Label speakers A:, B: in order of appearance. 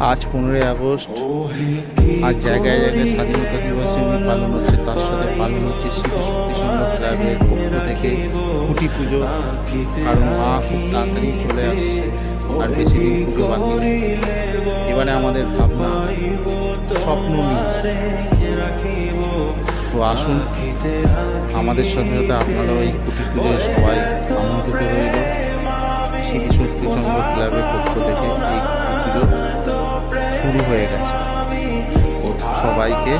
A: আজ পনেরোই আগস্ট। আজ জায়গায় জায়গায় স্বাধীনতা দিবস এমনি পালন হচ্ছে, তার সাথে পালন হচ্ছে শিশু শক্তি সংঘ ক্লাবের পক্ষ থেকে খুঁটি পুজো। আর মা খুব তাড়াতাড়ি চলে আসছে, আর বেশি দিন পুজো বাকি এবারে আমাদের ভাবনা, স্বপ্ন তো আসুন, আমাদের সাথে সাথে আপনারাও এই খুঁটি পুজোয় সবাই আমন্ত্রিত রইল শুরু হয়ে গেছে। সবাইকে